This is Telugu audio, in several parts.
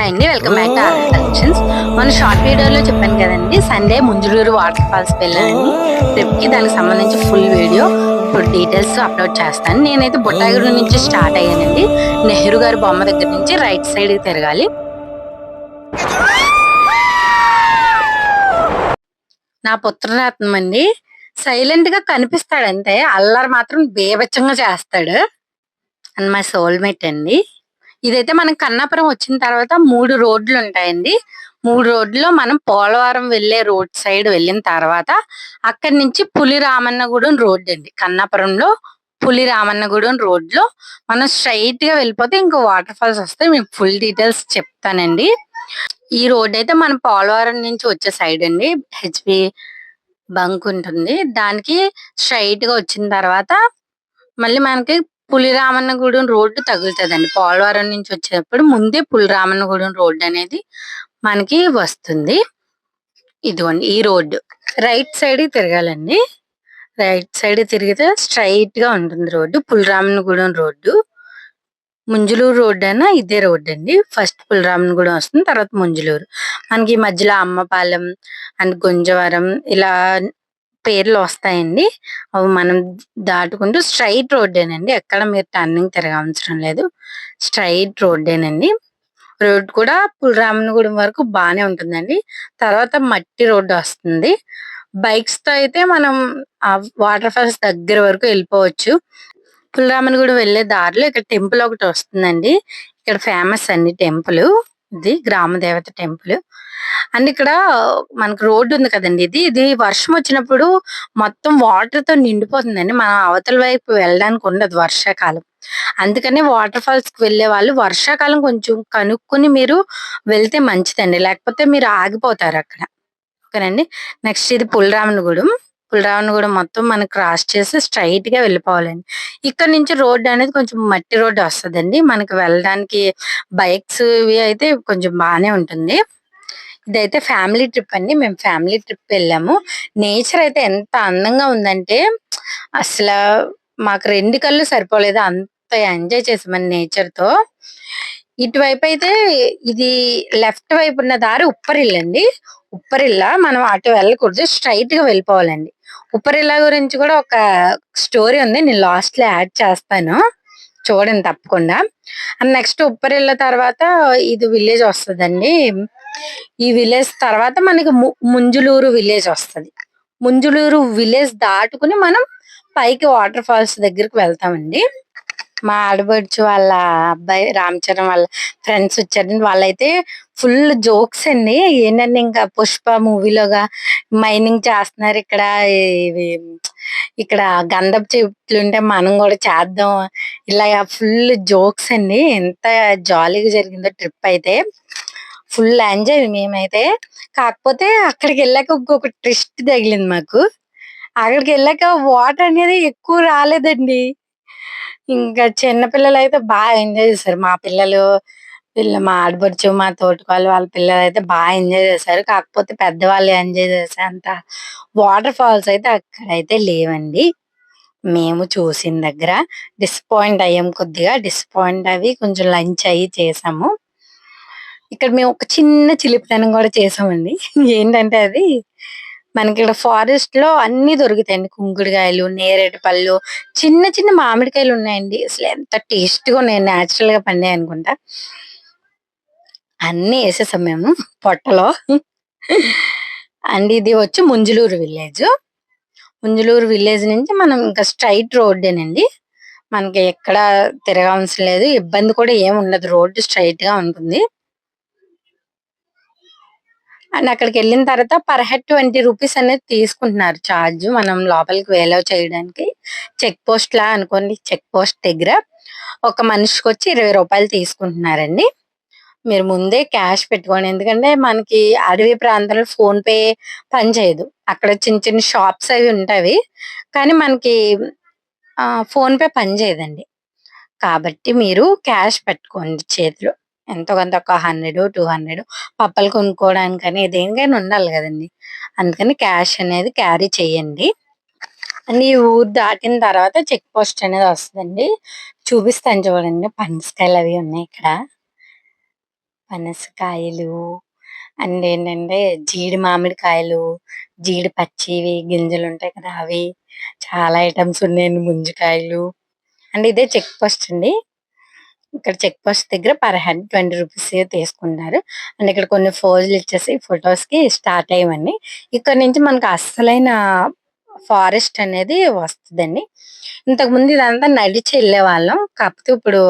హాయ్ అండి welcome back to our collections. మన షార్ట్ వీడియోలో చెప్పాను కదండి సండే ముంజులూరు వాటర్ ఫాల్స్ వెళ్ళాలని ట్రిప్కి దానికి సంబంధించి ఫుల్ వీడియో ఇప్పుడు డీటెయిల్స్ అప్లోడ్ చేస్తాను. నేనైతే బుట్టాయిగూడ నుంచి స్టార్ట్ అయ్యానండి. నెహ్రూ గారి బొమ్మ దగ్గర నుంచి రైట్ సైడ్ తిరగాలి. నా పుత్రరత్నం అండి. సైలెంట్గా కనిపిస్తాడంతే కనిపిస్తాడు అంతే అల్లరి మాత్రం బేబచ్చంగా చేస్తాడు. అండ్ మా సోల్మేట్ అండి. ఇదైతే మనం కన్నాపురం వచ్చిన తర్వాత మూడు రోడ్లు ఉంటాయండి మూడు రోడ్లో మనం పోలవరం వెళ్ళే రోడ్ సైడ్ వెళ్ళిన తర్వాత అక్కడి నుంచి పులి రామన్నగూడెం రోడ్ అండి కన్నాపురంలో పులి రామన్నగూడెం రోడ్లో మనం స్ట్రైట్గా వెళ్ళిపోతే ఇంకో వాటర్ ఫాల్స్ వస్తాయి మీకు ఫుల్ డీటెయిల్స్ చెప్తానండి. ఈ రోడ్ అయితే మనం పోలవరం నుంచి వచ్చే సైడ్ అండి హెచ్పి బంక్ ఉంటుంది. దానికి స్ట్రైట్గా వచ్చిన తర్వాత మళ్ళీ మనకి పులిరామన్నగూడెం రోడ్డు తగులుతుందండి. పోలవరం నుంచి వచ్చేటప్పుడు ముందే పులిరామన్నగూడెం రోడ్డు అనేది మనకి వస్తుంది. ఇదిగోండి ఈ రోడ్డు. రైట్ సైడ్ తిరగాలండి. రైట్ సైడ్ తిరిగితే స్ట్రైట్గా ఉంటుంది road Puliramannagudem road. Munjuluru road అయినా ఇదే రోడ్డు అండి. ఫస్ట్ పులిరామన్నగూడెం వస్తుంది తర్వాత ముంజులూరు. మనకి ఈ మధ్యలో అమ్మపాలెం అండ్ గుంజవరం ఇలా పేర్లు వస్తాయండి. అవి మనం దాటుకుంటూ స్ట్రైట్ రోడ్డేనండి ఎక్కడ మీరు టర్నింగ్ తిరగవసరం లేదు. స్ట్రైట్ రోడ్డేనండి రోడ్ కూడా పులరామనగూడెం వరకు బాగానే ఉంటుందండి. తర్వాత మట్టి రోడ్డు వస్తుంది. బైక్స్తో అయితే మనం ఆ వాటర్ ఫాల్స్ దగ్గర వరకు వెళ్ళిపోవచ్చు. పులరామనగూడెం వెళ్ళే దారిలో ఇక్కడ టెంపుల్ ఒకటి వస్తుందండి. ఇక్కడ ఫేమస్ అండి టెంపుల్. ఇది గ్రామ దేవత టెంపుల్. అండ్ ఇక్కడ మనకు రోడ్డు ఉంది కదండి ఇది. ఇది వర్షం వచ్చినప్పుడు మొత్తం వాటర్తో నిండిపోతుందండి. మనం అవతల వైపు వెళ్ళడానికి ఉండదు వర్షాకాలం. అందుకని వాటర్ ఫాల్స్కి వెళ్ళే వాళ్ళు వర్షాకాలం కొంచెం కనుక్కుని మీరు వెళ్తే మంచిదండి. లేకపోతే మీరు ఆగిపోతారు అక్కడ. ఓకేనండి? నెక్స్ట్ ఇది పులిరామనగూడెం కూడా మొత్తం మనం క్రాస్ చేసి స్ట్రైట్గా వెళ్ళిపోవాలండి. ఇక్కడ నుంచి రోడ్డు అనేది కొంచెం మట్టి రోడ్డు వస్తుందండి. మనకి వెళ్ళడానికి బైక్స్ ఇవి అయితే కొంచెం బాగానే ఉంటుంది. ఇదైతే ఫ్యామిలీ ట్రిప్ అండి. మేము ఫ్యామిలీ ట్రిప్ వెళ్ళాము. నేచర్ అయితే ఎంత అందంగా ఉందంటే అసలు మాకు రెండు కళ్ళు సరిపోలేదు. అంత ఎంజాయ్ చేసామని నేచర్తో. ఇటువైపు అయితే ఇది లెఫ్ట్ వైపు ఉన్న దారి ఉప్పరిల్లు అండి. ఉప్పరిల్ల మనం అటు వెళ్ళకూడదు. స్ట్రైట్గా వెళ్ళిపోవాలండి. ఉప్పరిల్ల గురించి కూడా ఒక స్టోరీ ఉంది. నేను లాస్ట్లో యాడ్ చేస్తాను. చూడండి తప్పకుండా. అండ్ నెక్స్ట్ ఉప్పరిల్ల తర్వాత ఇది విలేజ్ వస్తుందండి. ఈ విలేజ్ తర్వాత మనకి ముంజులూరు విలేజ్ వస్తుంది. ముంజులూరు విలేజ్ దాటుకుని మనం పైకి వాటర్ ఫాల్స్ దగ్గరికి వెళ్తామండి. మా ఆడబడుచు వాళ్ళ అబ్బాయి రామ్ చరణ్ వాళ్ళ ఫ్రెండ్స్ వచ్చారండి వాళ్ళైతే ఫుల్ జోక్స్ అండి. ఏంటంటే ఇంకా పుష్ప మూవీలోగా మైనింగ్ చేస్తున్నారు. ఇక్కడ ఇవి ఇక్కడ గంధపు చెట్లు ఉంటే మనం కూడా చేద్దాం. ఇలా ఫుల్ జోక్స్ అండి. ఎంత జాలీగా జరిగిందో ట్రిప్ అయితే. ఫుల్ ఎంజాయ్ మేమైతే. కాకపోతే అక్కడికి వెళ్ళాక ఇంకొక ట్రిస్ట్ తగిలింది మాకు. అక్కడికి వెళ్ళాక వాటర్ అనేది ఎక్కువ రాలేదండి. ఇంకా చిన్న పిల్లలు అయితే బాగా ఎంజాయ్ చేశారు మా పిల్లలు పిల్ల మా ఆడపడుచు మా తోటికాలు వాళ్ళ పిల్లలు అయితే బాగా ఎంజాయ్ చేశారు కాకపోతే పెద్దవాళ్ళు ఎంజాయ్ చేసే అంత వాటర్ ఫాల్స్ అయితే అక్కడైతే లేవండి. మేము చూసిన దగ్గర డిసప్పాయింట్ అయ్యాం కొద్దిగా. డిసప్పాయింట్ అవి కొంచెం లంచ్ అయ్యి చేసాము. ఇక్కడ మేము ఒక చిన్న చిలిపితనం కూడా చేసామండి. ఏంటంటే అది మనకి ఇక్కడ ఫారెస్ట్లో అన్ని దొరుకుతాయండి. కుంకుడుకాయలు నేరేడు పళ్ళు చిన్న చిన్న మామిడికాయలు ఉన్నాయండి. అసలు ఎంత టేస్ట్గా ఉన్నాయి. న్యాచురల్గా పండాయి అనుకుంటా. అన్ని వేసేసాం మేము పొట్టలో. అండ్ ఇది వచ్చి ముంజులూరు విలేజ్ ముంజులూరు విలేజ్ నుంచి మనం ఇంకా స్ట్రైట్ రోడ్డేనండి మనకి ఎక్కడ తిరగవలసిన లేదు. ఇబ్బంది కూడా ఏమి ఉండదు. రోడ్డు స్ట్రైట్గా ఉంటుంది. అండ్ అక్కడికి వెళ్ళిన తర్వాత పర్ హెడ్ ట్వంటీ రూపీస్ అనేది తీసుకుంటున్నారు ఛార్జ్ మనం లోపలికి వేలో చేయడానికి. చెక్ పోస్ట్ లా అనుకోండి చెక్ పోస్ట్ దగ్గర ఒక మనిషికి వచ్చి ఇరవై రూపాయలు తీసుకుంటున్నారండి. మీరు ముందే క్యాష్ పెట్టుకోండి. ఎందుకంటే మనకి అడవి ప్రాంతంలో ఫోన్ పే పనిచేయదు అక్కడ చిన్న చిన్న షాప్స్ అవి ఉంటాయి. కానీ మనకి ఫోన్ పే పనిచేయదండి కాబట్టి మీరు క్యాష్ పెట్టుకోండి చేతిలో. ఎంతో కొంత ఒక హండ్రెడ్ టూ హండ్రెడ్ పప్పలు కొనుక్కోవడానికని దేనికైనా ఉండాలి కదండి. అందుకని క్యాష్ అనేది క్యారీ చేయండి. అండ్ ఈ ఊరు దాటిన తర్వాత చెక్ పోస్ట్ అనేది వస్తుందండి. చూపిస్తాను చూడండి పనసకాయలు అవి ఉన్నాయి ఇక్కడ. పనసకాయలు అండ్ ఏంటంటే జీడి మామిడికాయలు జీడి పచ్చివి గింజలు ఉంటాయి కదా అవి. చాలా ఐటమ్స్ ఉన్నాయండి ముంజికాయలు. అండ్ ఇదే చెక్ పోస్ట్ అండి. ఇక్కడ చెక్ పోస్ట్ దగ్గర పర్ హెడ్ ట్వంటీ రూపీస్ తీసుకుంటారు అండ్ ఇక్కడ కొన్ని ఫోజులు ఇచ్చేసి ఫొటోస్కి స్టార్ట్ అయ్యవండి ఇక్కడ నుంచి మనకు అస్సలైన ఫారెస్ట్ అనేది వస్తుందండి. ఇంతకు ముందు ఇదంతా నడిచి వెళ్ళే వాళ్ళం కాకపోతే ఇప్పుడు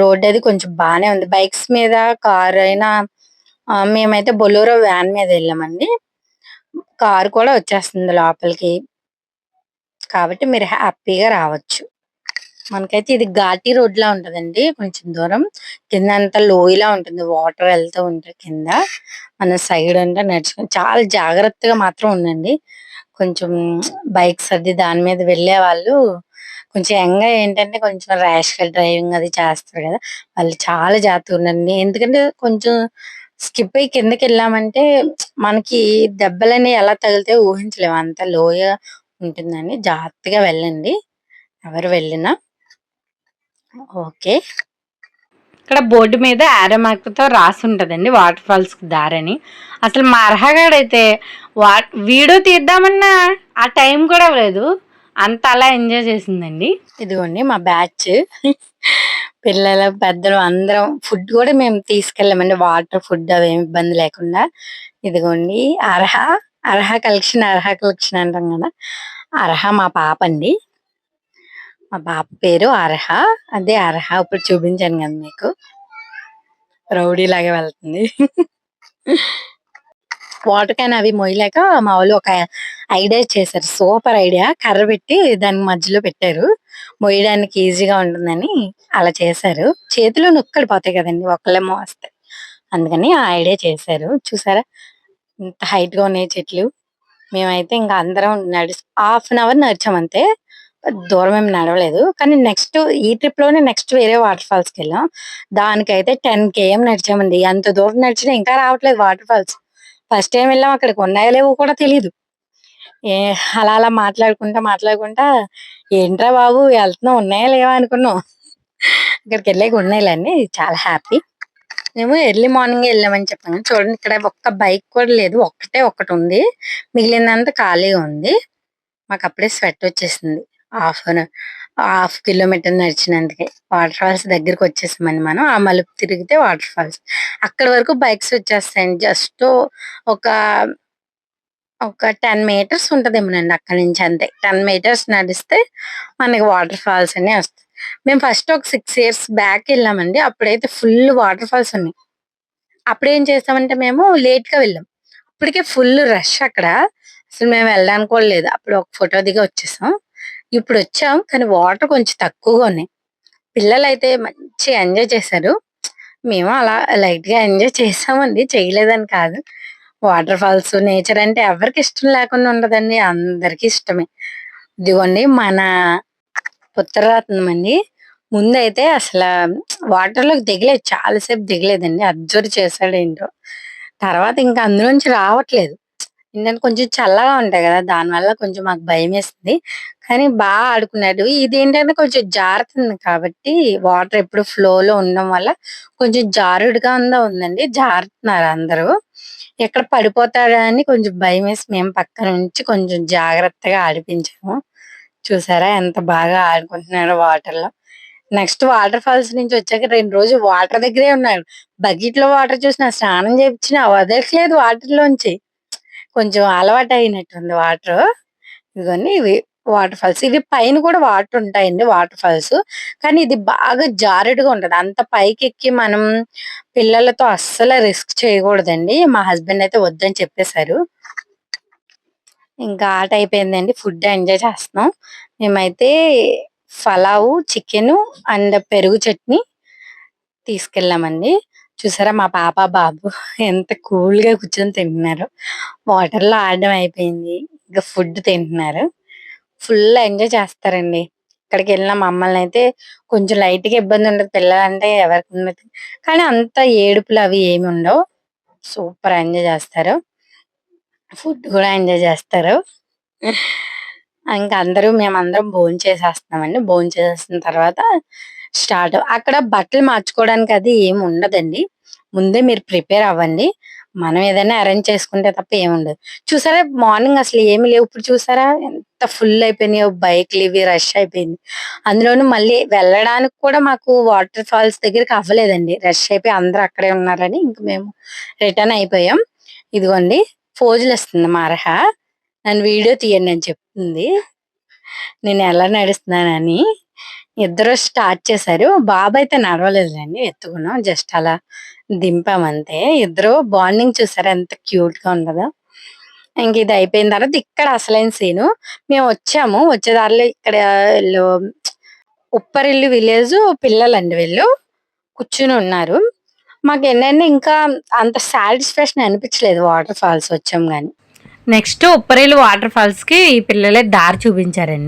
రోడ్ అది కొంచెం బాగానే ఉంది. బైక్స్ మీద కార్ అయినా మేమైతే బొలూరో వ్యాన్ మీద వెళ్ళామండి. కార్ కూడా వచ్చేస్తుంది లోపలికి. కాబట్టి మీరు హ్యాపీగా రావచ్చు. మనకైతే ఇది ఘాటీ రోడ్ లా ఉంటదండి. కొంచెం దూరం. కింద అంతా లోయలా ఉంటుంది. వాటర్ వెళ్తూ ఉంటాయి కింద. మన సైడ్ అంతా నడుచుకుని చాలా జాగ్రత్తగా మాత్రం ఉండండి. కొంచెం బైక్స్ అది దాని మీద వెళ్ళే వాళ్ళు కొంచెం యంగా ఏంటంటే కొంచెం ర్యాష్గా డ్రైవింగ్ అది చేస్తారు కదా. వాళ్ళు చాలా జాగ్రత్తగా ఉండండి. ఎందుకంటే కొంచెం స్కిప్ అయ్యి కిందకి వెళ్ళామంటే మనకి దెబ్బలని ఎలా తగిలితే ఊహించలేము. అంత లోయ ఉంటుందని జాగ్రత్తగా వెళ్ళండి. ఎవరు వెళ్ళినా. ఓకే. ఇక్కడ బోర్డు మీద ఆరో మార్క్తో రాసి ఉంటదండి వాటర్ ఫాల్స్కి దారని. అసలు మా అర్హగాడైతే వా వీడియో తీద్దామన్నా ఆ టైం కూడా లేదు. అంత అలా ఎంజాయ్ చేసిందండి. ఇదిగోండి మా బ్యాచ్. పిల్లలు పెద్దలు అందరం ఫుడ్ కూడా మేము తీసుకెళ్ళామండి. వాటర్ ఫుడ్ అవి ఏమి ఇబ్బంది లేకుండా. ఇదిగోండి అర్హ అర్హ కలెక్షన్ అర్హ కలెక్షన్ అంటాం కదా. అర్హ మా పాప అండి మా పాప పేరు అర్హ. అదే అర్హ. ఇప్పుడు చూపించాను కదా మీకు. రౌడీ లాగే వెళ్తుంది. వాటర్ క్యాన్ అవి మొయ్యలేక మా వాళ్ళు ఒక ఐడియా చేశారు. Super idea. కర్ర పెట్టి దాని మధ్యలో పెట్టారు. మొయ్యడానికి ఈజీగా ఉంటుందని అలా చేశారు. చేతిలో నొక్కడి పోతాయి కదండి ఒక్కళ్ళే మోస్తే అందుకని ఆ ఐడియా చేశారు. చూసారా? ఇంత హైట్గా ఉన్నాయి చెట్లు. మేమైతే ఇంకా అందరం నడిచి హాఫ్ అన్ అవర్ నడిచామంతే. దూరం ఏం నడవలేదు. కానీ నెక్స్ట్ ఈ ట్రిప్లోనే నెక్స్ట్ వేరే వాటర్ ఫాల్స్కి వెళ్ళాం. దానికైతే టెన్ కేఎం నడిచామండి. అంత దూరం నడిచినా ఇంకా రావట్లేదు వాటర్ ఫాల్స్ ఫస్ట్ టైం వెళ్ళాం. అక్కడికి ఉన్నాయో లేవో కూడా తెలియదు ఏ అలా అలా మాట్లాడుకుంటా మాట్లాడుకుంటా ఏంట్రా బాబు వెళ్తున్నాం ఉన్నాయా లేవా? అనుకున్నాం. ఇక్కడికి వెళ్ళాక ఉన్నాయిలేండి. చాలా హ్యాపీ మేము ఎర్లీ మార్నింగ్ వెళ్ళామని చెప్పాను. చూడండి ఇక్కడ ఒక్క బైక్ కూడా లేదు. ఒక్కటే ఒకటి ఉంది. మిగిలినంత ఖాళీగా ఉంది. మాకు అప్పుడే స్వెట్ వచ్చేసింది. హాఫ్ హాఫ్ కిలోమీటర్ నడిచినందుకే. వాటర్ ఫాల్స్ దగ్గరికి వచ్చేసామని మనం. ఆ మలుపు తిరిగితే వాటర్ ఫాల్స్. అక్కడ వరకు బైక్స్ వచ్చేస్తాయండి. జస్ట్ ఒక ఒక టెన్ మీటర్స్ ఉంటదేమోనండి అక్కడి నుంచి అంతే. టెన్ మీటర్స్ నడిస్తే మనకి వాటర్ ఫాల్స్ అనే వస్తాయి. మేము ఫస్ట్ ఒక సిక్స్ ఇయర్స్ బ్యాక్ వెళ్ళామండి. అప్పుడైతే ఫుల్ వాటర్ ఫాల్స్ ఉన్నాయి. అప్పుడు ఏం చేస్తామంటే మేము లేట్గా వెళ్ళాం. అప్పటికే ఫుల్ రష్ అక్కడ. అసలు మేము వెళ్ళడానికి కూడా లేదు. అప్పుడు ఒక ఫోటో దిగి వచ్చేసాం. ఇప్పుడు వచ్చాం కానీ వాటర్ కొంచెం తక్కువగా ఉన్నాయి. పిల్లలు అయితే మంచి ఎంజాయ్ చేశారు. మేము అలా లైట్గా ఎంజాయ్ చేసామండి చేయలేదని కాదు. వాటర్ ఫాల్స్ నేచర్ అంటే ఎవరికి ఇష్టం లేకుండా ఉండదండి. అందరికి ఇష్టమే. ఇదిగోండి మన పుత్రరత్నం అండి ముందైతే అసలు వాటర్లోకి దిగలేదు. చాలాసేపు దిగలేదండి. అబ్జర్వ్ చేశాడు ఏంటో తర్వాత ఇంకా అందులోంచి రావట్లేదు. ఏంటంటే కొంచెం చల్లగా ఉంటాయి కదా దానివల్ల కొంచెం మాకు భయం వేస్తుంది. కానీ బాగా ఆడుకున్నాడు. ఇది ఏంటంటే కొంచెం జారుతుంది కాబట్టి వాటర్ ఎప్పుడు ఫ్లో లో ఉండడం వల్ల కొంచెం జారుడుగా ఉందా ఉందండి. జారుతున్నారు అందరూ. ఎక్కడ పడిపోతాడా అని కొంచెం భయం వేసి మేము పక్కన నుంచి కొంచెం జాగ్రత్తగా ఆడిపించాము. చూసారా ఎంత బాగా ఆడుకుంటున్నాడు వాటర్లో నెక్స్ట్ వాటర్ ఫాల్స్ నుంచి వచ్చాక రెండు రోజులు వాటర్ దగ్గరే ఉన్నాడు. బకెట్లో వాటర్ చూసిన స్నానం చేయించిన వదలట్లేదు వాటర్ లోంచి కొంచెం అలవాటు అయినట్టుంది వాటర్. ఇదిగోని ఇవి వాటర్ ఫాల్స్. ఇవి పైన కూడా వాటర్ ఉంటాయండి వాటర్ ఫాల్స్. కానీ ఇది బాగా జారుడుగా ఉంటుంది. అంత పైకి ఎక్కి మనం పిల్లలతో అస్సలు రిస్క్ చేయకూడదండి. మా హస్బెండ్ అయితే వద్దని చెప్పేశారు. ఇంకా ఆట అయిపోయిందండి ఫుడ్ ఎంజాయ్ చేస్తున్నాం. మేమైతే ఫలావు చికెన్ అండ్ పెరుగు చట్నీ తీసుకెళ్ళామండి. చూసారా మా పాప బాబు ఎంత కూల్గా కూర్చొని తింటున్నారు. వాటర్లో ఆడడం అయిపోయింది. ఇంకా ఫుడ్ తింటున్నారు. ఫుల్ ఎంజాయ్ చేస్తారండి. ఇక్కడికి వెళ్ళిన మమ్మల్ని అయితే కొంచెం లైట్గా ఇబ్బంది ఉండదు. పిల్లలంటే ఎవరికి కానీ అంత ఏడుపులు అవి ఏమి ఉండవు. సూపర్ ఎంజాయ్ చేస్తారు. ఫుడ్ కూడా ఎంజాయ్ చేస్తారు. ఇంకా అందరూ మేమందరం భోజనం చేసేస్తున్నామండి భోజనం చేసేసిన తర్వాత స్టార్ట్ అక్కడ బట్టలు మార్చుకోవడానికి అది ఏమి ఉండదండి. ముందే మీరు ప్రిపేర్ అవ్వండి. మనం ఏదైనా అరేంజ్ చేసుకుంటే తప్ప ఏముండదు చూసారా మార్నింగ్ అసలు ఏమి లేవు. ఇప్పుడు చూసారా ఎంత ఫుల్ అయిపోయినాయో బైక్లు ఇవి రష్ అయిపోయింది. అందులోనూ మళ్ళీ వెళ్ళడానికి కూడా మాకు వాటర్ ఫాల్స్ దగ్గరికి అవ్వలేదండి. రష్ అయిపోయి అందరూ అక్కడే ఉన్నారని ఇంక మేము రిటర్న్ అయిపోయాం. ఇదిగోండి ఫోజులు వస్తుంది మరహ నన్ను వీడియో తీయండి అని చెప్తుంది. నేను ఎలా నడుస్తున్నానని. ఇద్దరు స్టార్ట్ చేశారు. బాబు అయితే నడవలేదులేండి ఎత్తుకున్నాం. జస్ట్ అలా దింపామంతే ఇద్దరు బాండింగ్ చూసారు ఎంత క్యూట్గా ఉండదో ఇంక ఇది అయిపోయిన తర్వాత ఇక్కడ అసలైన సీను. మేము వచ్చాము. వచ్చే దారిలో ఇక్కడ వీళ్ళు ఉప్పరిల్లు విలేజ్ పిల్లలండి వీళ్ళు. కూర్చుని ఉన్నారు. మాకు ఏంటంటే ఇంకా అంత సాటిస్ఫాక్షన్ అనిపించలేదు వాటర్ ఫాల్స్ వచ్చాం కానీ. నెక్స్ట్ ఉప్పరిల్లు వాటర్ ఫాల్స్కి ఈ పిల్లలే దారి చూపించారండి.